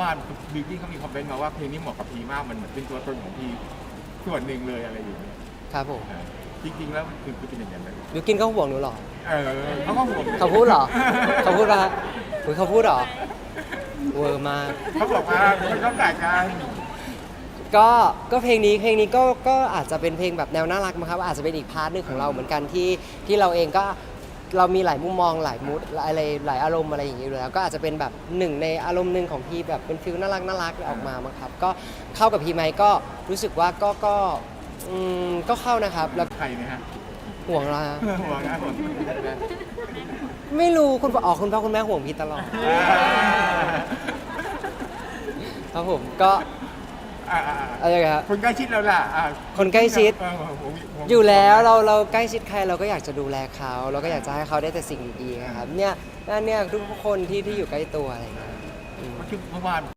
ว่าบิวกิ้งเขามีคอมเมนต์มาว่าเพลงนี้เหมาะกับพีมากมันเหมือนเป็นตัวตนของพีส่วนหนึ่งเลยอะไรอย่างเงี้ยครับผมเออจริงๆแล้วมันคือคือเป็นอย่างนั้นเลยบิวกินก็ห่วงหนูเหรอเออเขาก็ห่วงเขาพูดเหรอเขาพูดปะอุ๊ยเขาพูดเหรอเวอร์มาก เขาบอกว่ามันก็แตกกันก็ก็เพลงนี้เพลงนี้ก็ก็อาจจะเป็นเพลงแบบแนวน่ารักมั้งครับอาจจะเป็นอีกพาร์ทหนึ่งของเราเหมือนกันที่ที่เราเองก็ เรามีหลายมุมมองหลายมูดอะไรหลายอารมณ์อะไรอย่างนี้อยู่แล้วก็อาจจะเป็นแบบหนึ่งในอารมณ์หนึ่งของพี่แบบเป็นฟิลน่ารักน่ารักออกมามั้งครับ ก็เข้ากับพี่ไหมก็รู้สึกว่าก็ก็อืมก็เข้านะครับแล้วใครนะฮะห่วงเราห่วงนะห่วงนะไม่รู้คุณพ่ออ๋อคุณพ่อคุณแม่ห่วงพี่ตลอดอ่าครับผมก็ อ่าอ่าอะไรครับ คนใกล้ชิดเราล่ะอ่าคนใกล้ชิด เออห่วงห่งอยู่แล้วเราเราใกล้ชิดใครเราก็อยากจะดูแลเขาเราก็อยากจะให้เขาได้แต่สิ่งดีๆนะครับเนี่ยนั่นเนี่ยทุกคนที่ที่อยู่ใกล้ตัวอะไรอย่างเงี้ยอืมเมื่อคืนเมื่อวาน